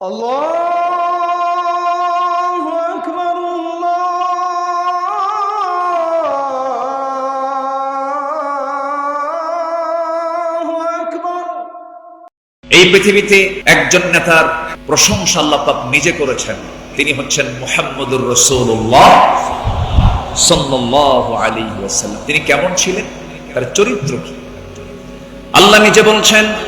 الله أكبر الله أكبر এই পৃথিবীতে একজন নেতার প্রশংসা আল্লাহ পাক নিজে করেছেন তিনি হচ্ছেন মুহাম্মদুর রসুল্লাহ সাল্লাল্লাহু আলাইহি ওয়াসাল্লাম তিনি কেমন ছিলেন তার চরিত্র কি আল্লাহ নিজে বলছেন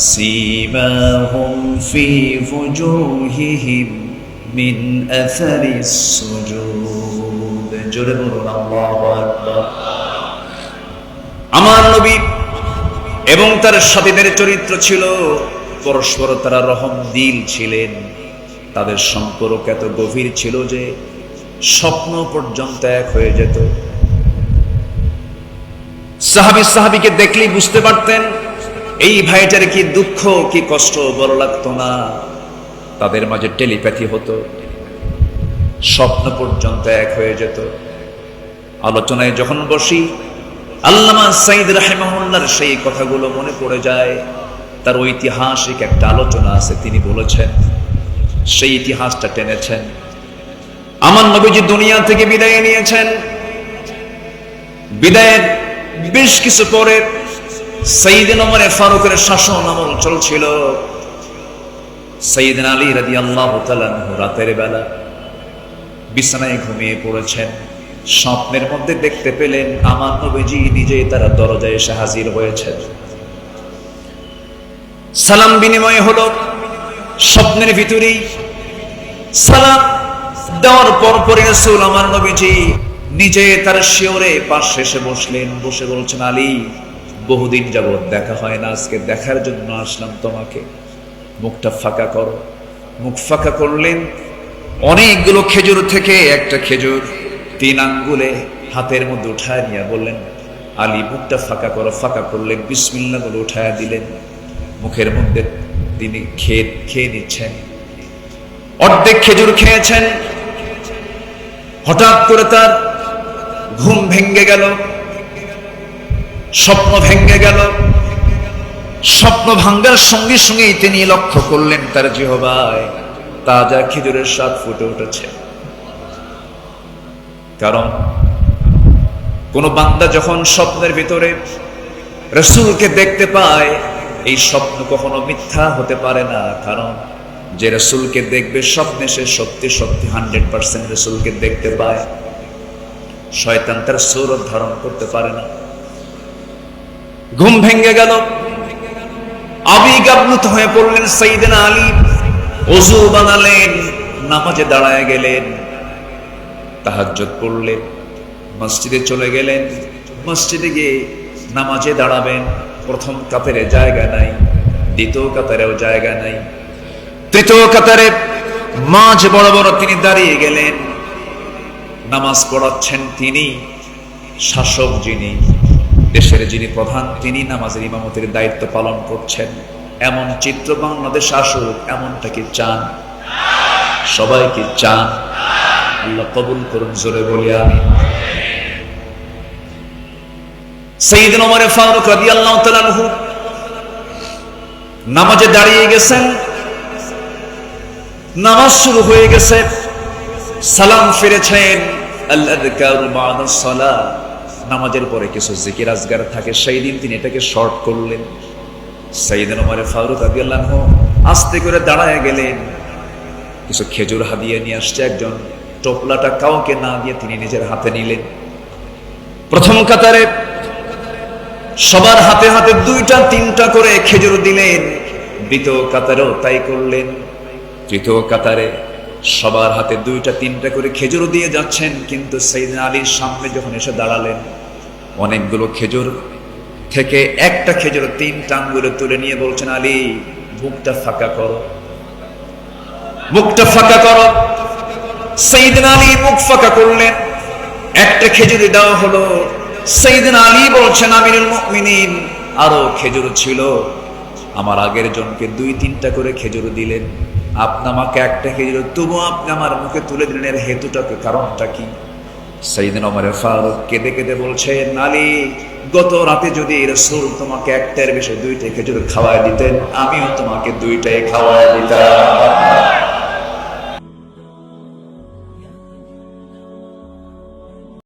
سيماهم في وجوههم من أثر السجود جرب الله أكبر আমার নবী এবং তার সাথীদের চরিত্র ছিল পরস্পর তারা রহম দিল ছিলেন তাদের সম্পর্ক এত গভীর ছিল যে স্বপ্ন পর্যন্ত এক হয়ে যেত সাহাবি সাহাবিকে দেখলেই বুঝতে পারতেন এই ভাইটার কি দুঃখ, কি কষ্ট, বড় লাগতো না? তাদের মাঝে টেলিপ্যাথি হতো, স্বপ্ন পর্যন্ত এক হয়ে যেত। আলোচনায় যখন বসি, আল্লামা সাইদ রাহেমাহুল্লার সেই কথাগুলো মনে পড়ে যায়। তার ঐতিহাসিক একটা আলোচনা আছে, তিনি বলেছেন, সেই ইতিহাসটা টেনেছেন। আমার নবীজি দুনিয়া থেকে বিদায় নিয়েছেন। বিদায়ের বেশ কিছু পরে সঈদিন ওমরে ফারুকের শাসন আমল চলছিল। সঈদিন আলী রাদি আল্লাহ রাতের বেলা বিছানায় ঘুমিয়ে পড়েছেন। স্বপ্নের মধ্যে দেখতে পেলেন আমার নবীজি নিজেই তারা দরজায় এসে হাজির হয়েছেন। সালাম বিনিময় হলো স্বপ্নের ভিতরেই। সালাম দেওয়ার পর পরে আমার নবীজি নিজে তার শিওরে পাশে এসে বসলেন। বসে বলছেন, আলী বহুদিন যাবৎ দেখা হয় না, আজকে দেখার জন্য আসলাম তোমাকে। মুখটা ফাঁকা করো। মুখ ফাঁকা করলেন অনেকগুলো খেজুর থেকে, একটা খেজুর তিন আঙ্গুলে হাতের মধ্যে উঠায় নিয়ে বললেন, আলী, মুখটা ফাঁকা করো। ফাঁকা করলেন বিসমিল্লা বলে উঠায় দিলেন। মুখের মধ্যে তিনি খেয়ে খেয়ে নিচ্ছেন। অর্ধেক খেজুর খেয়েছেন। হঠাৎ করে তার ঘুম ভেঙ্গে গেল। স্বপ্ন ভেঙ্গে গেল। স্বপ্ন ভাঙ্গার সঙ্গে সঙ্গেই তিনি লক্ষ্য করলেন তার জিহবায় তাজা খেজুরের স্বাদ ফুটে উঠেছে। কারণ কোন বান্দা যখন স্বপ্নের ভিতরে রসুলকে দেখতে পায়, এই স্বপ্ন কখনো মিথ্যা হতে পারে না। কারণ যে রসুলকে দেখবে স্বপ্নে সে সত্যি সত্যি হান্ড্রেড পার্সেন্ট রসুলকে দেখতে পায়। শয়তান তার সৌরভ ধারণ করতে পারে না। ঘুম ভেঙ্গে গেল। আবিগাবলুত হয়ে পড়লেন সঈদিন আলী। অজু বানালেন, নামাজে দাঁড়ায় গেলেন। তাহাজ্জত পড়লেন, মসজিদে চলে গেলেন। মসজিদে গিয়ে নামাজে দাঁড়াবেন। প্রথম কাতারে জায়গা নাই, দ্বিতীয় কাতারেও জায়গা নাই। তৃতীয় কাতারে মাঝ বড় বড় তিনি দাঁড়িয়ে গেলেন। নামাজ পড়াচ্ছেন তিনি, শাসক যিনি। দেশের যিনি প্রধান, তিনি নামাজের ইমামতের দায়িত্ব পালন করছেন। এমন চিত্র বাংলাদেশ আসুক, এমনটা কি চান? সবাই কি চান? আল্লাহ কবুল করুন, জোরে বলি আমি নামাজে দাঁড়িয়ে গেছেন। নামাজ শুরু হয়ে গেছে। সালাম ফিরেছেন। সালাহ নামাজের পরে কিছু জিকির আজগার থাকে, সেই দিন তিনি এটাকে শর্ট করলেন। সাইদিন ওমরে ফারুক রাদিয়াল্লাহু আনহু আস্তে করে দাঁড়ায় গেলেন। কিছু খেজুর হাদিয়ে নিয়ে আসছে একজন, টোপলাটা কাউকে না দিয়ে তিনি নিজের হাতে নিলেন। প্রথম কাতারে সবার হাতে হাতে দুইটা, তিনটা করে খেজুর দিলেন। দ্বিতীয় কাতারেও তাই করলেন। তৃতীয় কাতারে সবার হাতে দুইটা, তিনটা করে খেজুর দিয়ে যাচ্ছেন, কিন্তু সেইদিন আলীর সামনে যখন এসে দাঁড়ালেন অনেকগুলো খেজুর। থেকে একটা খেজুর তিনটা আঙ্গুলে তুলে নিয়ে বলছেন, আলী মুখটা ফাঁকা করো। মুখটা ফাঁকা করো? সেইদিন আলী মুখ ফাঁকা করলেন। একটা খেজুরি দেওয়া হলো। সেইদিন আলী বলছেন, আমিরুল মুমিনিন, আরও খেজুর ছিল। আমার আগের জনকে দুই তিনটা করে খেজুর দিলেন। আপনি আমাকে একটা খেজুর তবু আপনি আমার মুখে তুলে দিলেন। এর হেতুটাকে, কারণটা কি? সেইদিন আমার ফারুক কেঁদে কেঁদে বলছে নালি গত রাতে যদি রসুল তোমাকে একটার বেশি দুইটাই খেজুর খাওয়ায় দিতেন, আমিও তোমাকে দুইটাই খাওয়ায় দিতাম।